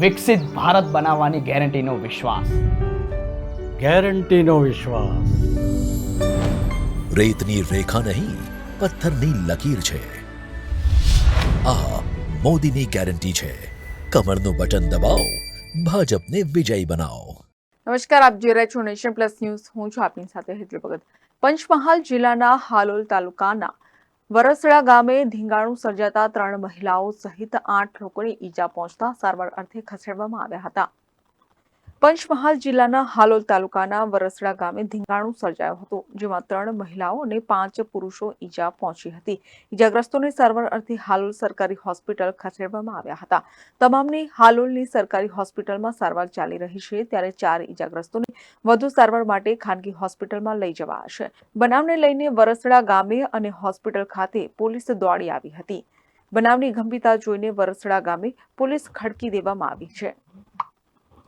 વિકસિત ભારત બનાવવાની ગેરંટીનો વિશ્વાસ. ગેરંટીનો વિશ્વાસ. રેતની રેખા નહીં પથ્થરની લકીર છે. આ મોદીની ગેરંટી છે. કમરનું બટન દબાવો ભાજપને વિજયી બનાવો. નમસ્કાર આપ જોઈ રહ્યા છો નેશન પ્લસ ન્યૂઝ. હું છું આપની સાથે હેતલ ભગત. પંચમહાલ જિલ્લાના હાલોલ તાલુકાના વરસડા ગામે ધીંગાણું સર્જાતા ત્રણ મહિલાઓ સહિત આઠ લોકોને ઈજા પહોંચતા સારવાર અર્થે ખસેડવામાં આવ્યા હતા. પંચમહાલ જિલ્લાના હાલોલ તાલુકાના વરસડા ગામે ધીંગાણું સર્જાયું હતું, જેમાં ત્રણ મહિલાઓ અને પાંચ પુરુષો ઈજા પહોંચી હતી. ઈજાગ્રસ્તોને સારવાર અર્થે હાલોલ સરકારી હોસ્પિટલ ખસેડવામાં આવ્યા હતા. તમામની હાલોલની સરકારી હોસ્પિટલમાં સારવાર ચાલી રહી છે, ત્યારે ચાર ઈજાગ્રસ્તોને વધુ સારવાર માટે ખાનગી હોસ્પિટલમાં લઈ જવાશે. બનાવને લઈને વરસડા ગામે અને હોસ્પિટલ ખાતે પોલીસ દોડી આવી હતી. બનાવની ગંભીરતા જોઈને વરસડા ગામે પોલીસ ખડકી દેવામાં આવી છે.